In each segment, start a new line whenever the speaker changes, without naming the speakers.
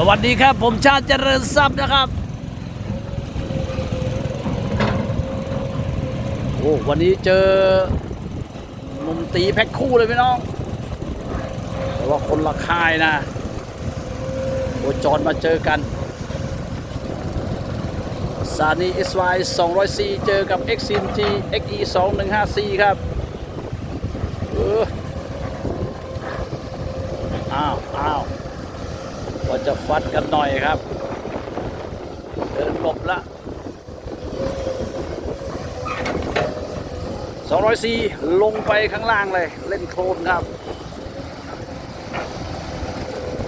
สวัสดีครับ ผมชาติเจริญทรัพย์นะครับ โอ้วันนี้เจอนุ่มตีแพ็คคู่เลยพี่น้อง แต่ว่าคนละค่ายนะโอจรมาเจอกันซานี SY 200C เจอกับ XCG XE 2154ครับเอออ้าวอ้าวว่า จะฟัดกันหน่อยครับ เดินหลบละ204ลงไปข้างล่างเลย เล่นโคลนครับ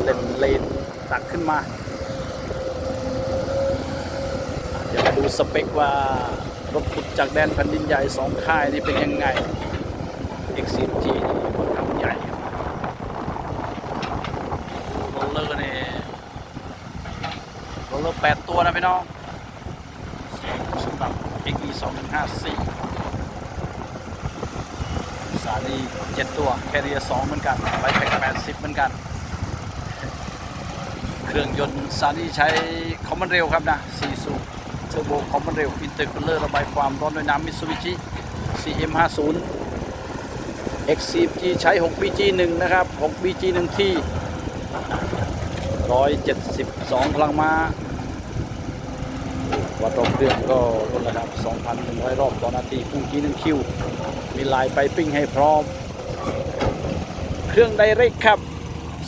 เล่นเลนตักขึ้นมา เดี๋ยวมาดูสเปคว่ารถขุดจากแดนแผ่นดินใหญ่สองค่ายนี่เป็นยังไง XCG นี่ค่อนข้างใหญ่โรลเลอร์นี่โรลเลอร์ แปดตัวนะพี่น้องสำหรับ XE 2154สาลีเจ็ดตัวแคเรียสองเหมือนกันไบแพ็กแปดสิบเหมือนกัน เครื่องยนต์ซาลีใช้คอมมอนเร็วครับนะ4สูบเทอร์โบคอมมอนเร็วอินเตอร์คูลเลอร์ระบายความร้อนด้วยน้ำมิซูบิชิ CM50 XCG ใช้ 6BG 1 นะครับ 6BG 1 ที่ 172 พลังม้า วัดรอบเครื่องก็ลดระดับ 2,100 รอบต่อนาทีพุ่งจี1คิว มีลายไปปิ้งให้พร้อม เครื่องไดเรกครับ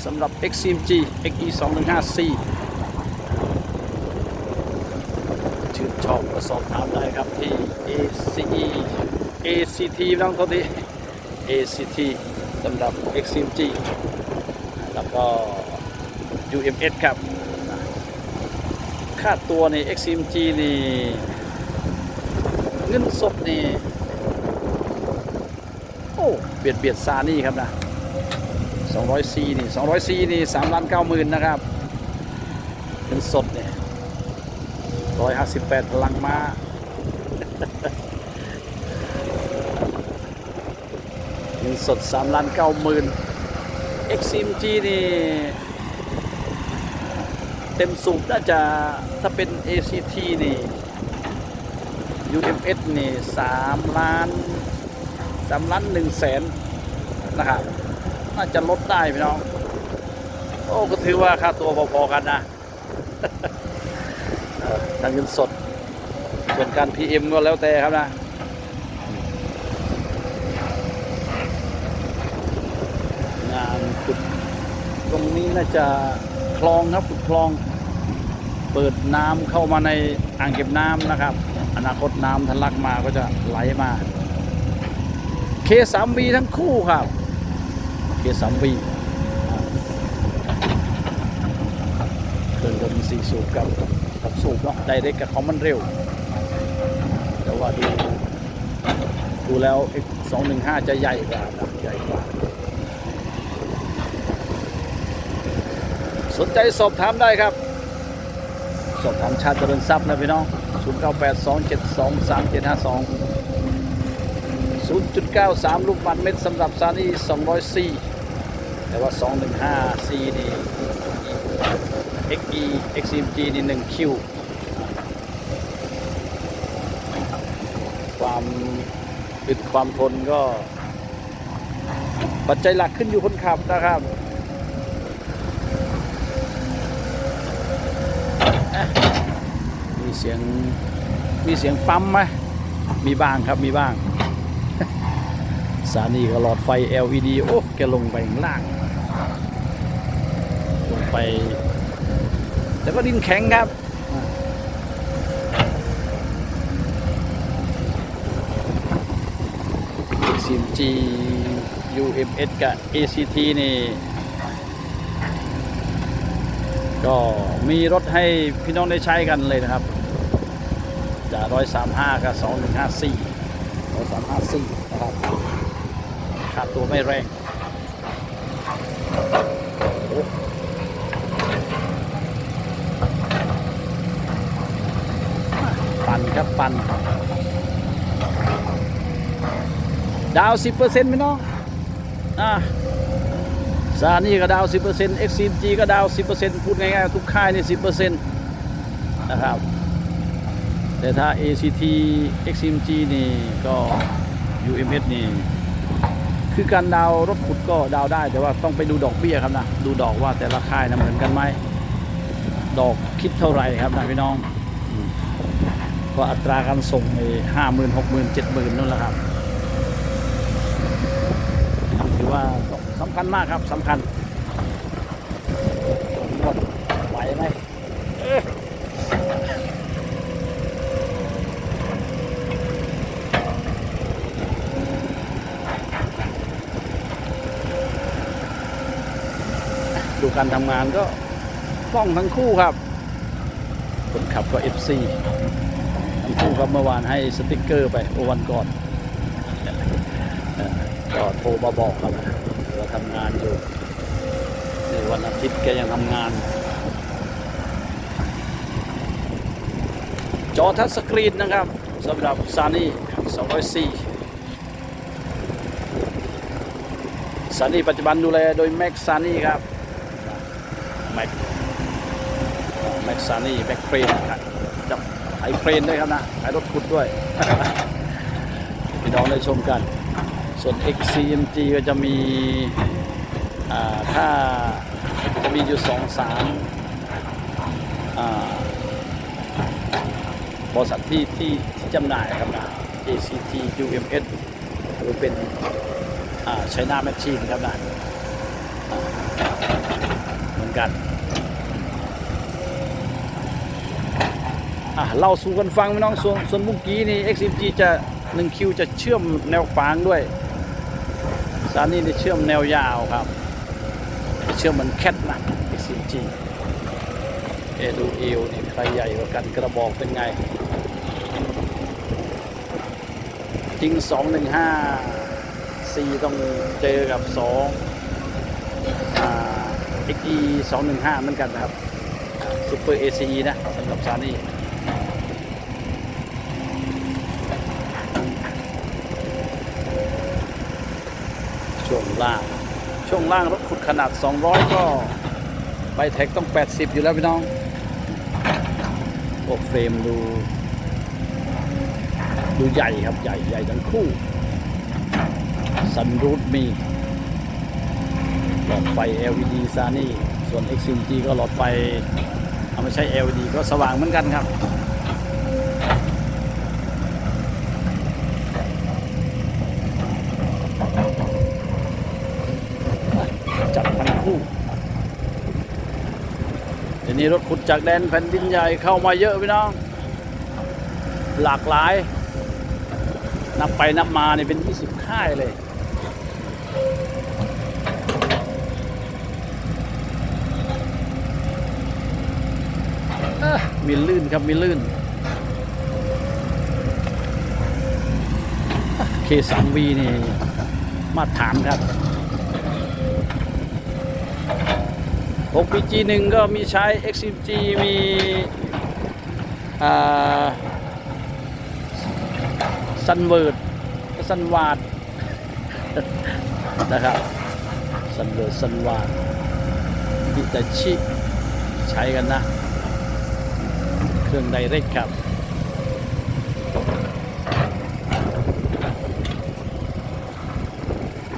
สำหรับ XCMG XE 2154ชื่นชอบก็สอบถามได้ครับที่ ACE ACT น้องโทษที ACT สำหรับ XCMG แล้วก็ UMS ครับ ค่าตัวใน XMG นี่ เงินสดนี่ โอ้เบียดเบียดซานี่ครับนะ200ซีนี่200ซีนี่3ล้าน9หมื่นนะครับ เงินสดเนี่ย158พลังมาเงินสด3ล้าน9หมื่น XMG นี่ เต็มสูบน่าจะถ้าเป็น ACT นี่ UMS นี่3ล้าน3ล้าน1แสนนะครับ น่าจะลดได้พี่น้อง โอ้ก็ถือว่าค่าตัวพอๆกันนะทางเงินสด ส่วนการ PM ก็แล้วแต่ครับนะงานขุดตรงนี้น่าจะ ลองครับขุดคลอง เปิดน้ำเข้ามาในอ่างเก็บน้ำนะครับ อนาคตน้ำทะลักมาก็จะไหลมา K3V ทั้งคู่ครับ K3V เครื่องยนต์สี่สูบกับกับสูบเนาะไดเรกกับคอมมันเร็ว แต่ว่าดูดูแล้ว X215 จะใหญ่กว่าใหญ่กว่า นใจสอบถามได้ครับ สอบถามชาติเจริญทรัพย์นะพี่น้อง 0982723752 0.93 ลูกบาทเม็ดสำหรับซานี่200แต่ว่า 215 C นี่ XE XMG นี่ 1 Q ความอึดความทนก็ ปัจจัยหลักขึ้นอยู่คนขับนะครับ เสียงมีเสียงปั๊มไหมมีบ้างครับมีบ้างสถานีก็หลอดไฟ LED โอ้แกลงไปข้างล่างลงไป แต่ก็ดินแข็งครับ CMG UMS กับ ACT นี่ ก็มีรถให้พี่น้องได้ใช้กันเลยนะครับ จาก135กับ2154 135นะครับค่าตัวไม่แรงปั่นครับปั่นดาว10%พี่น้องอ่าซานี่ก็ดาว 10% XCG ก็ดาว 10%พูดง่ายๆทุกค่ายนี่ 10%นะครับ แต่ถ้า ACT XCG นี่ก็ UMS นี่ คือการดาวรถขุดก็ดาวได้ แต่ว่าต้องไปดูดอกเบี้ยครับนะ ดูดอกว่าแต่ละค่ายนะเหมือนกันไหม ดอกคิดเท่าไหร่ครับนะพี่น้องก็อัตราการส่งในห้าหมื่นหกหมื่นเจ็ดหมื่นนั่นแหละครับถือว่าสำคัญมากครับสำคัญหมดไหวไหมเอ๊ะ ดูการทำงานก็คล่องทั้งคู่ครับ คนขับก็ FC ทั้งคู่ครับเมื่อวานให้สติกเกอร์ไปโอวันก่อนก็โทรมาบอกครับว่าทำงานอยู่ในวันอาทิตย์แกยังทำงาน จอทัชสกรีนนะครับสำหรับซานี่204ซานี่ปัจจุบันดูแลโดยแม็กซานี่ครับ แม็กแม็กซานี่แม็กเครนครับจับไถเครนด้วยครับนะไถรถขุดด้วยพี่น้องได้ชมกัน ส่วน XCMG ก็จะมีถ้าจะมีอยู่สองสามบริษัทที่ที่จำหน่ายครับนะ ACT UMS หรือเป็นอ่า China Machine ครับนะ กันเล่าสู่กันฟังพี่น้องส่วนส่วนเมุกี้นี่ XMG จะ1คิวจะเชื่อมแนวฟางด้วยซานี่นี่เชื่อมแนวยาวครับ เชื่อมเหมือนแคทนะ XMG เอดูเอวนี่ใครใหญ่กว่ากันกระบอกเป็นไงจริง215 4 ต้องเจอกับ2อ่า XE 215เหมือนกันนะครับซูเปอร์ ACE นะสำหรับซานี่ช่วงล่าง ช่วงล่างรถขุดขนาด 200 ก็ใบแท็กต้อง 80 อยู่แล้วพี่น้องพวกเฟรมดู ดูใหญ่ครับ ใหญ่ใหญ่ทั้งคู่ สันรูทมี ลอดไฟ LED ซานี่ส่วน XMG ก็หลอดไฟเอาไม่ใช่ LED ก็สว่างเหมือนกันครับจัดทั้งคู่เดี๋ยวนี้รถขุดจากแดนแผ่นดินใหญ่เข้ามาเยอะพี่น้อง หลากหลาย นับไปนับมาเนี่ยเป็น 20 ค่ายเลย เอ้อ มีลื่นครับมีลื่นเคสามวีนี่ มาตรฐานครับ 6PG 1ก็มีใช้ XMG มีซันเวิร์ดซันวาดนะครับซันเวิร์ดซันวาดฮิตาชิใช้กันนะ เครื่องไดเรกครับ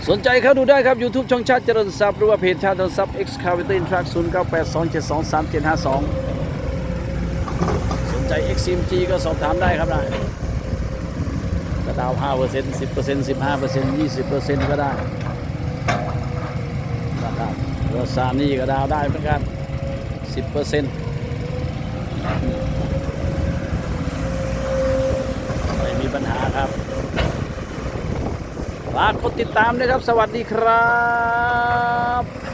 สนใจเข้าดูได้ครับ YouTube ช่องชาติเจริญทรัพย์หรือว่าเพจชาติเจริญทรัพย์ Excavator Intract 0 9 8 2 7 2 3 7 5 2 สนใจ XMG ก็สอบถามได้ครับนะกระดาว 5% 10% 15% 20%ก็ได้นะครับเรือซานี่ก็ดาวได้เหมือนกัน 10% ไม่มีปัญหาครับฝากกดติดตามด้วยครับ สวัสดีครับ